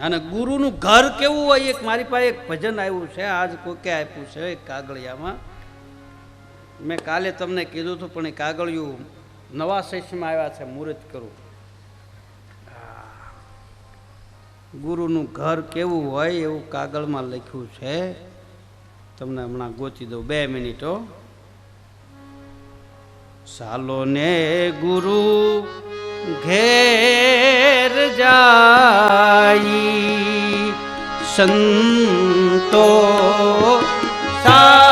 અને ગુરુનું ઘર કેવું હોય એક મારી પાસે એક ભજન આવ્યું છે, આજ કોકે આપ્યું છે એક કાગળિયામાં. મેં કાલે તમને કીધું હતું, પણ એ કાગળિયું નવા સેશમાં આવ્યા છે, મુહૂર્ત કરું. ગુરુનું ઘર કેવું હોય એવું કાગળમાં લખ્યું છે. તમને હમણાં ગોતી દઉં, બે મિનિટો સાલો ને ગુરુ ઘેર જાઈ સંતો સાલો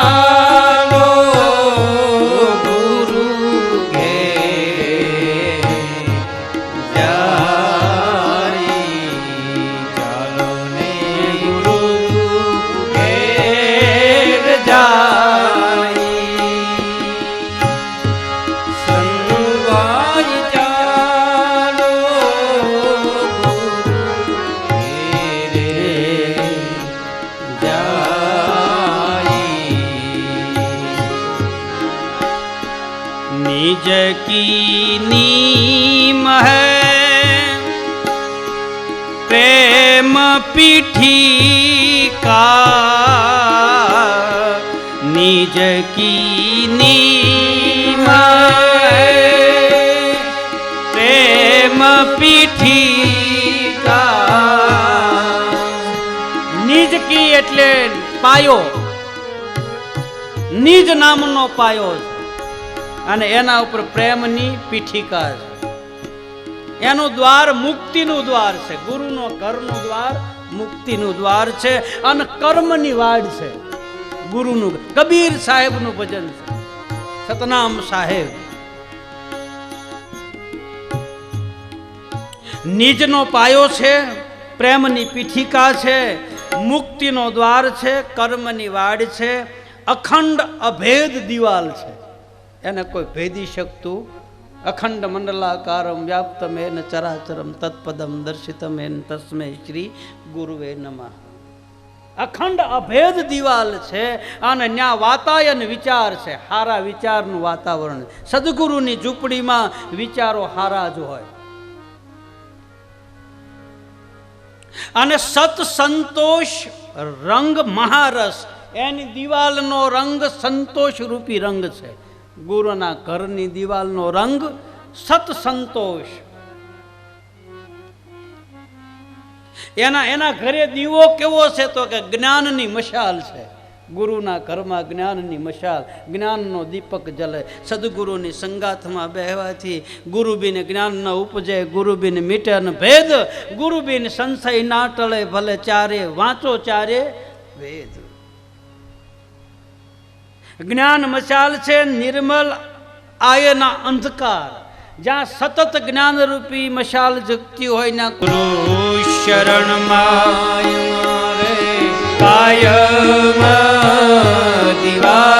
જાઈ નિજ કી નીમ હૈ પ્રેમ પીઠી કા નિજ કી નીમ પ્રેમ પીઠી કા નિજ કી એટલે પાયો નિજ નામનો પાયો છે અને એના ઉપર પ્રેમની પીઠિકા છે. એનું દ્વાર મુક્તિનું દ્વાર છે. ગુરુનો ઘરનું દ્વાર મુક્તિનું દ્વાર છે અને કર્મની વાડ છે. ગુરુનું કબીર સાહેબનું ભજન છે. સતનામ સાહેબ. નિજનો પાયો છે, પ્રેમની પીઠિકા છે, મુક્તિનો દ્વાર છે, કર્મની વાડ છે, અખંડ અભેદ દિવાલ છે. એને કોઈ ભેદી શકતું. અખંડ મંડલાકારમ વ્યાપ્તમેન ચરાચરમ તત્પદમ દર્શિતમેન તસ્મે શ્રી ગુરુવે નમઃ. અખંડ અભેદ દિવાલ છે અને ત્યાં વાતાયન વિચાર છે. હારા વિચારનું વાતાવરણ સદગુરુની ઝૂંપડીમાં વિચારો હારા જ હોય. અને સત સંતોષ રંગ મહારસ. એની દિવાલનો રંગ સંતોષ રૂપી રંગ છે. ગુરુના ઘરની દિવાલનો રંગ સત સંતોષ એના એના ઘરે દીવો કેવો છે તો કે જ્ઞાનની મશાલ છે. ગુરુના ઘરમાં જ્ઞાનની મશાલ, જ્ઞાનનો દીપક જલે. સદગુરુની સંગાથમાં બેહવાથી ગુરુબીન જ્ઞાન ન ઉપજે, ગુરુબીન મીટે ભેદ, ગુરુબીન સંશય ના ટળે, ભલે ચારે વાંચો, ચારે વેદ. જ્ઞાન મશાલ છે, નિર્મલ આયના અંધકાર. જ્યાં સતત જ્ઞાન રૂપી મશાલ જગતી હોય ના ગુરુ શરણમાં કાયમ દિવાળી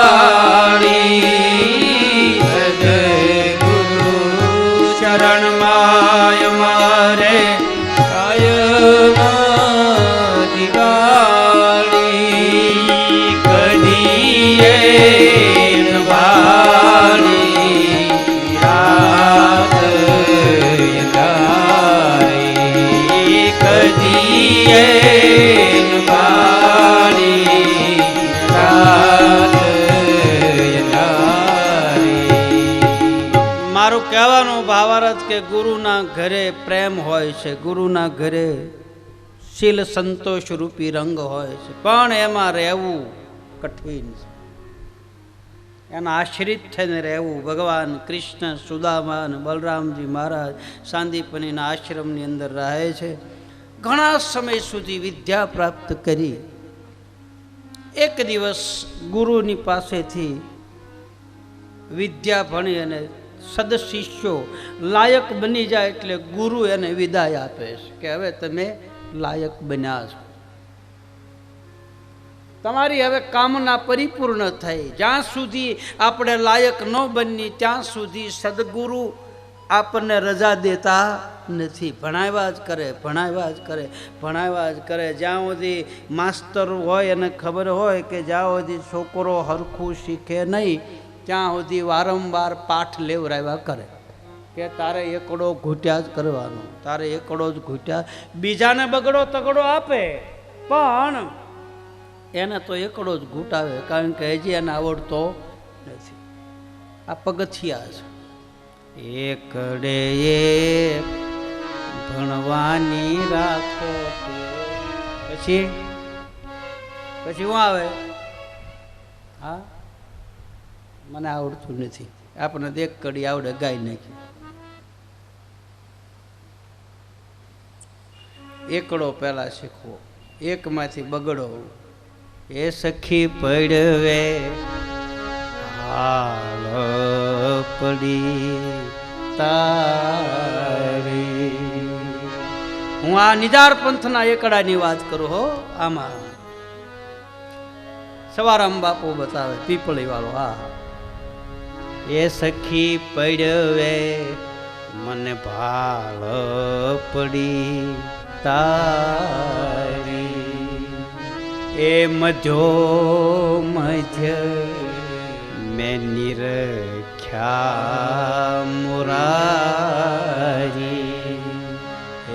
કે ગુરુના ઘરે પ્રેમ હોય છે, ગુરુના ઘરે શીલ સંતોષ રૂપી રંગ હોય છે. પણ એમાં રહેવું કઠિન છે. એના આશ્રિત થઈને રહેવું. ભગવાન કૃષ્ણ સુદામા અને બલરામજી મહારાજ સાંદીપનીના આશ્રમની અંદર રહે છે. ઘણા સમય સુધી વિદ્યા પ્રાપ્ત કરી. એક દિવસ ગુરુની પાસેથી વિદ્યા ભણી અને સદશિષ્યો, લાયક બની જાય એટલે ગુરુ એને વિદાય આપે છે કે હવે તમે લાયક બન્યા છો. તમારી હવે કામના પરિપૂર્ણ થઈ. જ્યાં સુધી આપણે લાયક ન બની ત્યાં સુધી સદગુરુ આપણને રજા દેતા નથી. ભણાવ્યા જ કરે, ભણાવ્યા જ કરે, ભણાવ્યા જ કરે. જ્યાં સુધી માસ્તર હોય અને ખબર હોય કે જ્યાં સુધી છોકરો હરખું શીખે નહીં ત્યાં સુધી વારંવાર પાઠ લેવરાવ્યા કરે. કે તારે એકડો ઘૂંટ્યા જ કરવાનો, તારે એકડો જ ઘૂંટ્યા. બીજાને બગડો તગડો આપે, પણ એને તો એકડો જ ઘૂંટાવે, કારણ કે હજી એને આવડતો નથી. આ પગથિયા છે. એકડે એક ભણવાની રાખો પછી? પછી હું આવે? હા? મને આવડતું નથી. આપણને એક કડી આવડે ગાઈ નાખી. એકડો પહેલા શીખવો, એકમાંથી બગડો એ સખી પડવે પડી તારી. હું આ નિજાર પંથના એકડાની વાત કરું હો, આમાં. સવારામ બાપુ બતાવે પીપળી વાળો હા. એ સખી પડવે, મને ભાળ પડી તારી. એ મજો મધ્ય મેં નિરખ્યા મુરારી.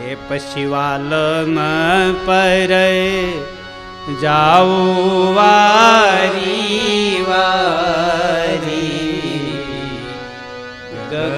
એ પછી વાલમ પર જાઉં વારી વારી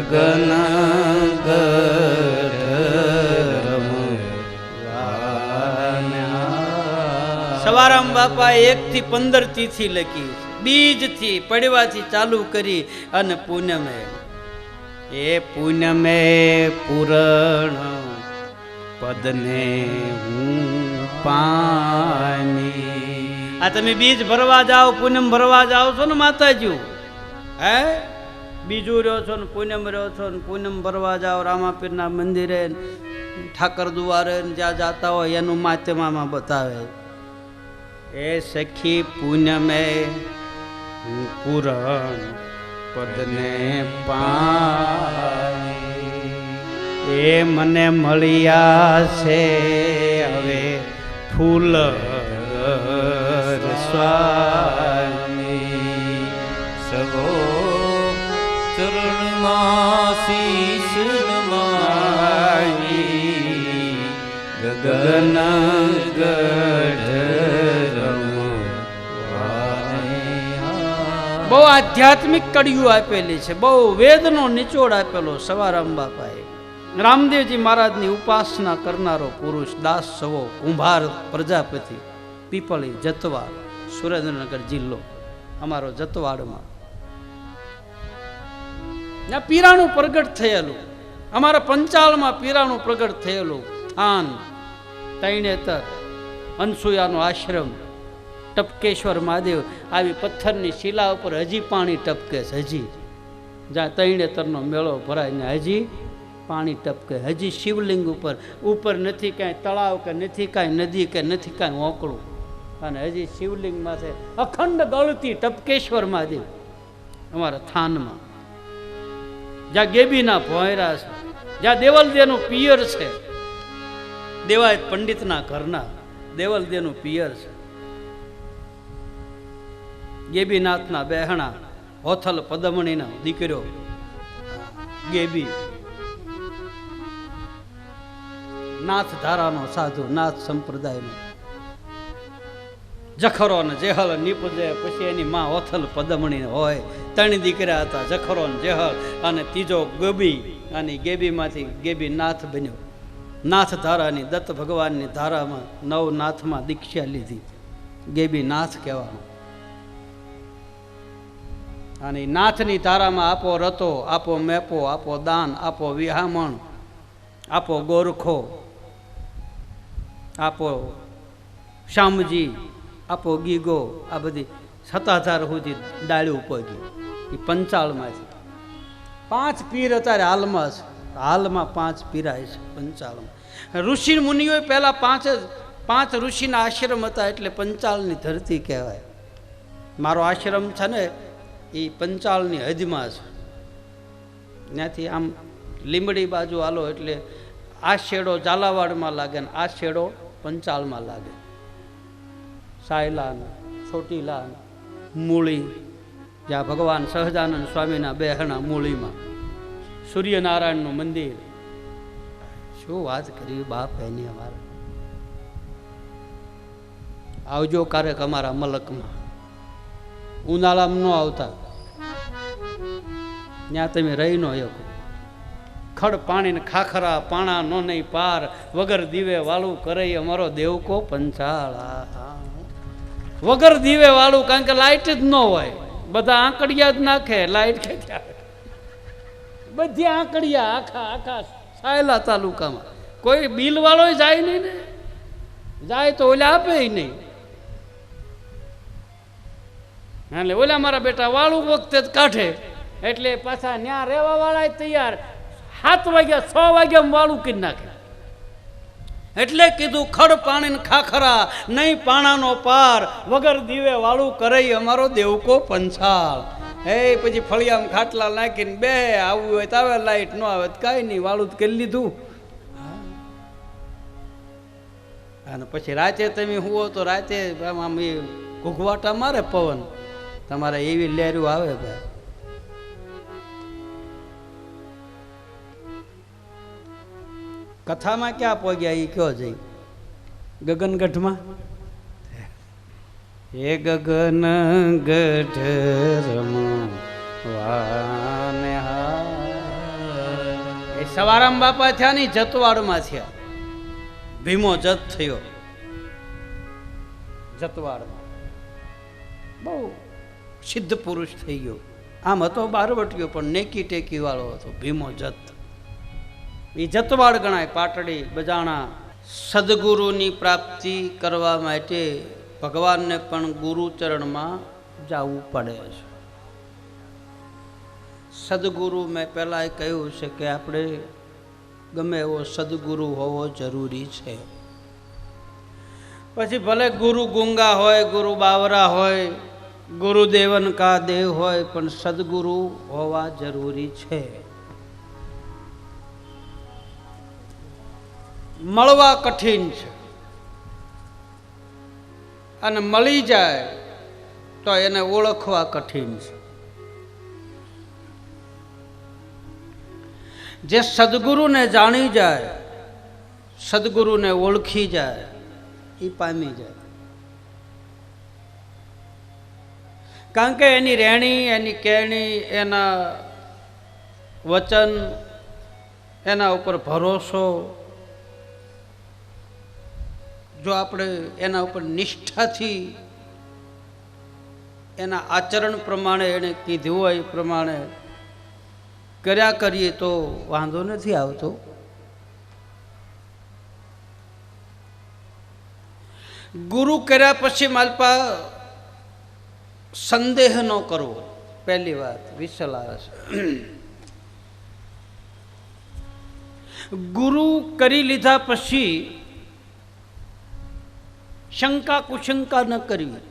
ગગન સવારામ બાપા એક થી પંદર તિથિ લખી બીજથી પડવાથી ચાલુ કરી અને પૂનમે. એ પૂનમે પૂરણ પદને હું પાની આ તમે બીજ ભરવા જાઓ પૂનમ ભરવા જાઓ છો ને માતાજી. હે? બીજું રહ્યો છો ને પૂનમ રહ્યો છો ને પૂનમ ભરવા જાઓ, રામાપીરના મંદિરે ઠાકર દુવારે જ્યાં જાતા હોય એનું માધ્યમામાં બતાવે. એ સખી પૂનમે પૂરણ પદને પા એ મને મળ્યા છે હવે ફૂલ સ્વામી સગો બહુ આધ્યાત્મિક કડીઓ આપેલી છે, બહુ વેદનો નિચોડ આપેલો સવારામ બાપાએ રામદેવજી મહારાજની ઉપાસના કરનારો પુરુષ, દાસ, સવો, કુંભાર, પ્રજાપતિ, પીપળી જતવાડ સુરેન્દ્રનગર જિલ્લો, અમારો જતવાડમાં. ત્યાં પીરાણું પ્રગટ થયેલું. અમારા પંચાળમાં પીરાણું પ્રગટ થયેલું. થાન તૈણેતર અનસુયાનો આશ્રમ, ટપકેશ્વર મહાદેવ, આવી પથ્થરની શિલા ઉપર હજી પાણી ટપકે છે, હજી. જ્યાં તૈણેતરનો મેળો ભરાય ને હજી પાણી ટપકે. હજી શિવલિંગ ઉપર ઉપર નથી કાંઈ તળાવ કે નથી કાંઈ નદી કે નથી કાંઈ ઓકળું. અને હજી શિવલિંગમાં છે અખંડ ગળતી ટપકેશ્વર મહાદેવ અમારા થાનમાં. જ્યાં ગેબીના ભોંયરા છે, જ્યાં દેવલદેનું પિયર છે. દેવાય પંડિતના ઘરના દેવલદેનું પિયર છે. ગેબીનાથના બેહણા હોથલ પદમણીના દીકરો ગેબી. નાથ ધારાનો સાધુ, નાથ સંપ્રદાયનો. જખરો ને જેહલ નીપજે, પછી એની માં ઓથલ પદમણી હોય. ત્રણ દીકરા હતા જખરો ને જેહલ અને ત્રીજો ગબી. અને ગેબીમાંથી ગેબી નાથ બન્યો. નાથ ધારાની, દત્ત ભગવાનની ધારામાં નવ નાથમાં દીક્ષા લીધી. ગેબી નાથ કહેવાનું અને નાથની ધારામાં આપો રતો, આપો મેપો, આપો દાન, આપો વિહામણ, આપો ગોરખો, આપો શ્યામજી આપો ગીગો, આ બધી સતાધાર સુધી ડાળી ઉપગી એ પંચાળમાં છે. પાંચ પીર અત્યારે હાલમાં છે. હાલમાં પાંચ પીરાય છે, પંચાળમાં. ઋષિ મુનિઓ પહેલાં પાંચ જ, પાંચ ઋષિના આશ્રમ હતા એટલે પંચાળની ધરતી કહેવાય. મારો આશ્રમ છે ને એ પંચાળની હદમાં છે. ત્યાંથી આમ લીંબડી બાજુ હાલો એટલે આ શેડો ઝાલાવાડમાં લાગે ને આ શેડો પંચાળમાં લાગે. સાયલાન ચોટીલાન મૂળી. જ્યાં ભગવાન સહજાનંદ સ્વામીના બેહણા મૂળીમાં. સૂર્યનારાયણનું મંદિર. શું વાત કરી બાપ એની અમારે? આવજો ક્યારેક અમારા મલકમાં. ઉનાળામાં ન આવતા. ત્યાં તમે રહી ન શકો. ખડ પાણીને ખાખરા પાણા નો નહીં પાર. વગર દીવે વાળું કરે અમારો દેવકો પંચાળા. વગર દીવે વાળું, કારણ કે લાઇટ જ ન હોય. બધા આંકડિયા જ નાખે લાઇટ ક્યાંથી બધી આંકડિયા આખા આખા સાયલા તાલુકામાં. કોઈ બિલ વાળો જાય નહીં ને. જાય તો ઓલા આપે નહીં. એટલે ઓલા મારા બેટા વાળું વખતે જ કાઢે. એટલે પાછા ન્યા રહેવા વાળા તૈયાર. સાત વાગ્યા, છ વાગ્યા વાળું કરી નાખે. એટલે કીધું, ખડ પાણીને ખાખરા, નહીં પાણાનો પાર, વગર દીવે વાળું કરે અમારો દેવકો પંછાળ. હે, પછી ફળિયામાં ખાટલા નાખીને બે, આવું હોય તો આવે, લાઈટ ન આવે કાંઈ નહીં, વાળું તો કરી લીધું. અને પછી રાતે તમે હુઓ તો રાતે આમ ઘૂઘવાટા મારે પવન. તમારે એવી લહેરું આવે ભાઈ. કથામાં ક્યાં પહોંચ્યા એ કયો જઈ? ગગનગઢમાં? હે ગગન ગઢ એ સવારામ બાપા થયા નહીં, જતવાડમાં થયા. ભીમો જત થયો. જતવાડમાં. બહુ સિદ્ધ પુરુષ થઈ ગયો. આમ હતો બારવટીયો, પણ નેકી ટેકી વાળો હતો, ભીમો જત. એ જતવાડ ગણાય પાટડી બજાણા. સદગુરુની પ્રાપ્તિ કરવા માટે ભગવાનને પણ ગુરુચરણમાં જવું પડે છે. સદગુરુ મેં પહેલાં કહ્યું છે કે આપણે ગમે એવો સદગુરુ હોવો જરૂરી છે. પછી ભલે ગુરુ ગુંગા હોય, ગુરુ બાવરા હોય, ગુરુદેવન કા દેવ હોય, પણ સદગુરુ હોવા જરૂરી છે. મળવા કઠિન છે. અને મળી જાય તો એને ઓળખવા કઠિન છે. જે સદગુરુને જાણી જાય, સદગુરુને ઓળખી જાય એ પામી જાય. કારણ કે એની રહેણી એની કહેણી એના વચન, એના ઉપર ભરોસો જો આપણે એના ઉપર નિષ્ઠાથી એના આચરણ પ્રમાણે એણે કીધું હોય એ પ્રમાણે કર્યા કરીએ તો વાંધો નથી આવતો. ગુરુ કર્યા પછી માલપા સંદેહ ન કરવો. પહેલી વાત, વિસલ ગુરુ કરી લીધા પછી શંકા કુશંકા ન કરવી.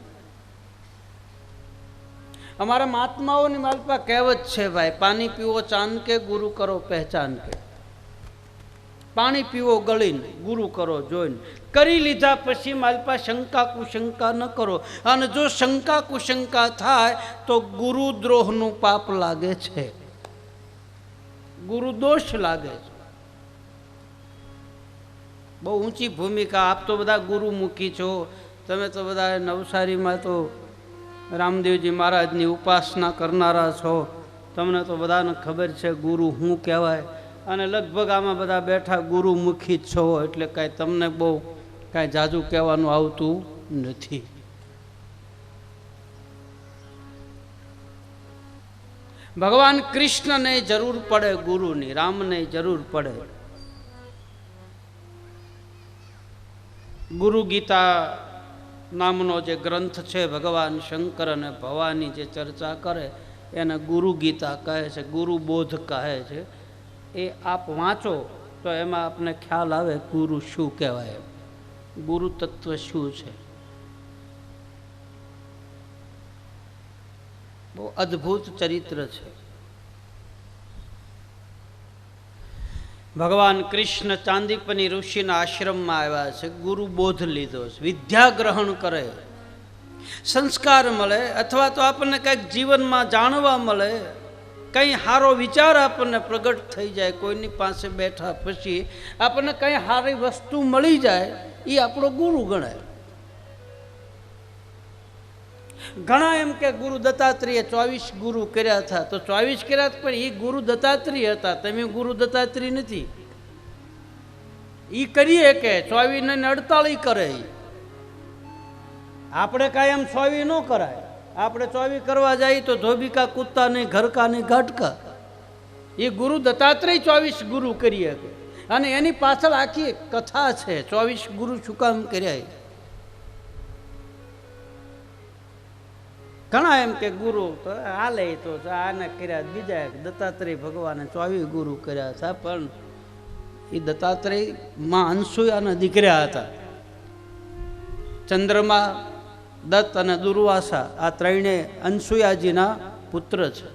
અમારા મહાત્માઓની માલપા કહેવત છે ભાઈ, પાણી પીવો ચાંદ કે ગુરુ કરો પહેચાન કે પાણી પીવો ગળીને, ગુરુ કરો જોઈને. કરી લીધા પછી માલપા શંકા કુશંકા ન કરો. અને જો શંકા કુશંકા થાય, તો ગુરુ દ્રોહનું પાપ લાગે છે. ગુરુ દોષ લાગે છે. બહુ ઊંચી ભૂમિકા આપ તો બધા ગુરુમુખી છો. તમે તો બધા નવસારીમાં તો રામદેવજી મહારાજની ઉપાસના કરનારા છો. તમને તો બધાને ખબર છે ગુરુ શું કહેવાય. અને લગભગ આમાં બધા બેઠા ગુરુમુખી જ છો એટલે કાંઈ તમને બહુ કાંઈ જાજુ કહેવાનું આવતું નથી. ભગવાન કૃષ્ણને જરૂર પડે ગુરુની, રામને જરૂર પડે. ગુરુ ગીતા નામનો જે ગ્રંથ છે, ભગવાન શંકર અને ભવાની જે ચર્ચા કરે, એને ગુરુ ગીતા કહે છે, ગુરુ બોધ કહે છે. એ આપ વાંચો તો એમાં આપને ખ્યાલ આવે ગુરુ શું કહેવાય. ગુરુ તત્વ શું છે? બહુ અદ્ભુત ચરિત્ર છે. ભગવાન કૃષ્ણ ચાંદીપની ઋષિના આશ્રમમાં આવ્યા છે. ગુરુ બોધ લીધો છે. વિદ્યા ગ્રહણ કરે. સંસ્કાર મળે અથવા તો આપણને કંઈક જીવનમાં જાણવા મળે. કંઈ સારો વિચાર આપણને પ્રગટ થઈ જાય. કોઈની પાસે બેઠા પછી આપણને કંઈ સારી વસ્તુ મળી જાય એ આપણો ગુરુ ગણાય. ઘણા એમ કે ગુરુ દત્તાત્રેય ચોવીસ ગુરુ કર્યા હતા. તો ચોવીસ કર્યા પણ એ ગુરુ દત્તાત્રેય હતા. તમે ગુરુ દત્તાત્રેય નથી. એ કરીએ કે ચોવીસ ને અડતાળી કરે આપણે કાંઈ એમ ચોવી ન કરાય. આપણે ચોવી કરવા જઈએ તો ધોબીકા કૂદતા નહીં ઘરકા નહીં ઘટકા. એ ગુરુ દત્તાત્રેય ચોવીસ ગુરુ કરી અને એની પાછળ આખી કથા છે, ચોવીસ ગુરુ શું કામ કર્યા ઘણા એમ કે ગુરુ, તો હાલે તો આને કર્યા બીજા દત્તાત્રેય ભગવાને ચોવી ગુરુ કર્યા હતા, પણ એ દત્તાત્રેયમાં અનસુયાના દીકરા હતા. ચંદ્રમા, દત્ત અને દુર્વાસા આ ત્રણે અનસુયાજીના પુત્ર છે.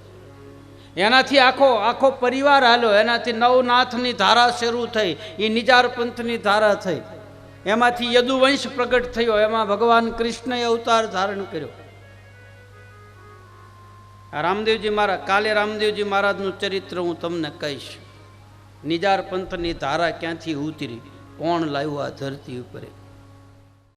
એનાથી આખો આખો પરિવાર હાલ્યો. એનાથી નવનાથની ધારા શરૂ થઈ, એ નિજાર પંથની ધારા થઈ. એમાંથી યદુવંશ પ્રગટ થયો. એમાં ભગવાન કૃષ્ણએ અવતાર ધારણ કર્યો. રામદેવજી મહારાજ, કાલે રામદેવજી મહારાજનું ચરિત્ર હું તમને કહીશ. નિજાર પંથની ધારા ક્યાંથી ઉતરી? કોણ લાવ્યું આ ધરતી ઉપર?